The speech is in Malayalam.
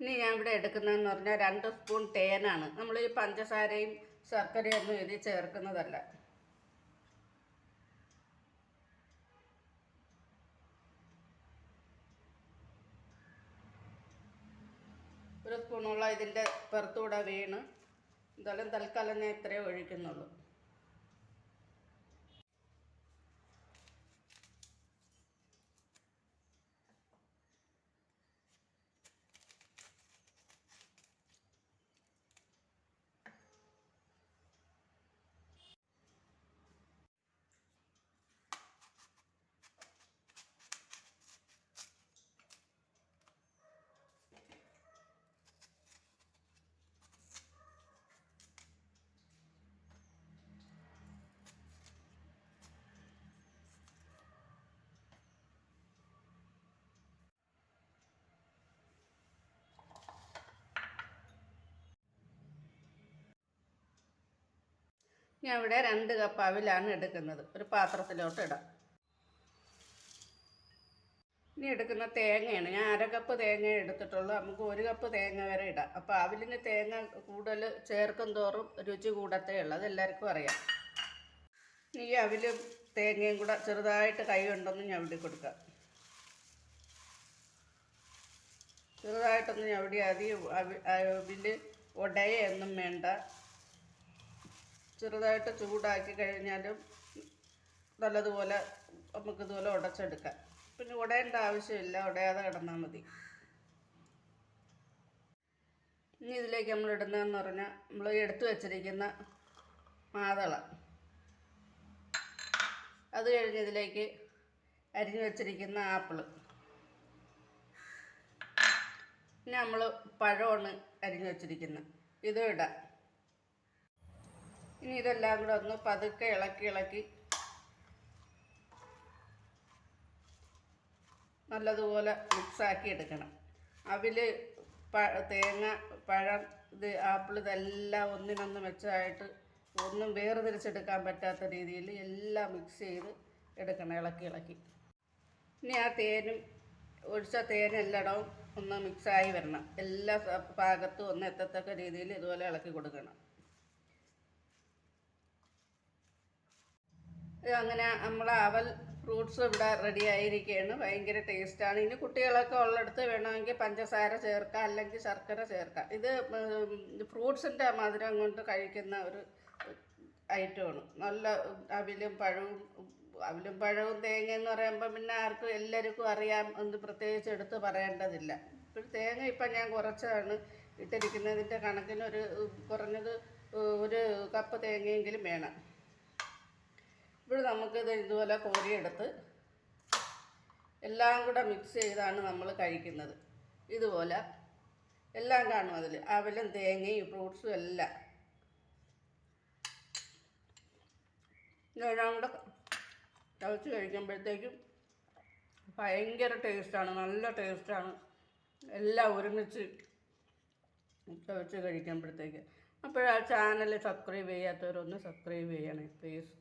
ഇനി ഞാൻ ഇവിടെ എടുക്കുന്നതെന്ന് പറഞ്ഞാൽ രണ്ട് സ്പൂൺ തേനാണ്. നമ്മൾ ഈ പഞ്ചസാരയും ശർക്കരയൊന്നും ഇതിൽ ചേർക്കുന്നതല്ല. ഒരു സ്പൂണുള്ള ഇതിന്റെ പുറത്തുകൂടെ വീണ്. എന്തായാലും തൽക്കാലം ഞാൻ ഇത്രയേ ഒഴിക്കുന്നുള്ളൂ. ഞാൻ ഇവിടെ രണ്ട് കപ്പ് അവിലാണ് എടുക്കുന്നത്. ഒരു പാത്രത്തിലോട്ട് ഇടാം. ഇനി എടുക്കുന്ന തേങ്ങയാണ്. ഞാൻ അര കപ്പ് തേങ്ങ എടുത്തിട്ടുള്ളൂ. നമുക്ക് ഒരു കപ്പ് തേങ്ങ വരെ ഇടാം. അപ്പോൾ അവിലിന് തേങ്ങ കൂടുതൽ ചേർക്കും തോറും രുചി കൂടത്തേ ഉള്ളൂ. അതെല്ലാവർക്കും അറിയാം. ഈ അവിലും തേങ്ങയും കൂടെ ചെറുതായിട്ട് കൈ ഉണ്ടെന്ന് ഞാൻ ഇവിടെ കൊടുക്കാം. ചെറുതായിട്ടൊന്ന് ഞവടി. അവി അവിൽ ഉടയൊന്നും വേണ്ട. ചെറുതായിട്ട് ചൂടാക്കി കഴിഞ്ഞാലും നല്ലതുപോലെ നമുക്ക് ഇതുപോലെ ഉടച്ചെടുക്കാം. പിന്നെ ഉടയേണ്ട ആവശ്യമില്ല ഉടയാതെ കിടന്നാൽ മതി. ഇനി ഇതിലേക്ക് നമ്മൾ ഇടുന്നതെന്ന് പറഞ്ഞാൽ നമ്മൾ എടുത്തു വച്ചിരിക്കുന്ന മാതള. അത് കഴിഞ്ഞ് ഇതിലേക്ക് അരിഞ്ഞു വച്ചിരിക്കുന്ന ആപ്പിൾ. പിന്നെ നമ്മൾ പഴമാണ് അരിഞ്ഞു വച്ചിരിക്കുന്നത്. ഇതും ഇടാം. ഇനി ഇതെല്ലാം കൂടെ ഒന്ന് പതുക്കെ ഇളക്കി ഇളക്കി. നല്ലതുപോലെ മിക്സാക്കി എടുക്കണം. അവിൽ പ തേങ്ങ പഴം ഇത് ആപ്പിൾ ഇതെല്ലാം ഒന്നിനൊന്ന് മെച്ചമായിട്ട് ഒന്നും വേർതിരിച്ചെടുക്കാൻ പറ്റാത്ത രീതിയിൽ എല്ലാം മിക്സ് ചെയ്ത് എടുക്കണം ഇളക്കി ഇളക്കി. ഇനി ആ തേനും ഒഴിച്ച തേനും എല്ലായിടവും ഒന്ന് മിക്സായി വരണം. എല്ലാ ഭാഗത്തും ഒന്ന് എത്തത്തക്ക രീതിയിൽ ഇതുപോലെ ഇളക്കി കൊടുക്കണം. അങ്ങനെ നമ്മൾ അവൽ ഫ്രൂട്ട്സ് ഇവിടെ റെഡി ആയിരിക്കുകയാണ്. ഭയങ്കര ടേസ്റ്റാണ് ഇനി കുട്ടികളൊക്കെ ഉള്ളിടത്ത് വേണമെങ്കിൽ പഞ്ചസാര ചേർക്കാം അല്ലെങ്കിൽ ശർക്കര ചേർക്കാം. ഇത് ഫ്രൂട്ട്സിന്റെ മധുരം കൊണ്ട് കഴിക്കുന്ന ഒരു ഐറ്റമാണ് നല്ല അവിലും പഴവും അവിലും പഴവും തേങ്ങ എന്ന് പറയുമ്പോൾ പിന്നെ ആർക്കും എല്ലാവർക്കും അറിയാം എന്ന് പ്രത്യേകിച്ച് എടുത്ത് പറയേണ്ടതില്ല. ഇപ്പോൾ തേങ്ങ ഇപ്പം ഞാൻ കുറച്ചാണ് ഇട്ടിരിക്കുന്നതിന്റെ കണക്കിന് ഒരു കുറഞ്ഞത് ഒരു കപ്പ് തേങ്ങയെങ്കിലും വേണം. ഇവിടെ നമുക്കിത് ഇതുപോലെ കോരിയെടുത്ത് എല്ലാം കൂടെ മിക്സ് ചെയ്താണ് നമ്മൾ കഴിക്കുന്നത്. ഇതുപോലെ എല്ലാം കാണും അതിൽ അവലും തേങ്ങയും ഫ്രൂട്ട്സും എല്ലാം. ഇതെല്ലാം കൂടെ ചവച്ച് കഴിക്കുമ്പോഴത്തേക്കും ഭയങ്കര ടേസ്റ്റാണ് നല്ല ടേസ്റ്റാണ് എല്ലാം ഒരുമിച്ച് ചവച്ച് കഴിക്കുമ്പോഴത്തേക്ക്. അപ്പോൾ ആ ചാനൽ സബ്സ്ക്രൈബ് ചെയ്യാത്തവരൊന്ന് സബ്സ്ക്രൈബ് ചെയ്യണേ പ്ലീസ്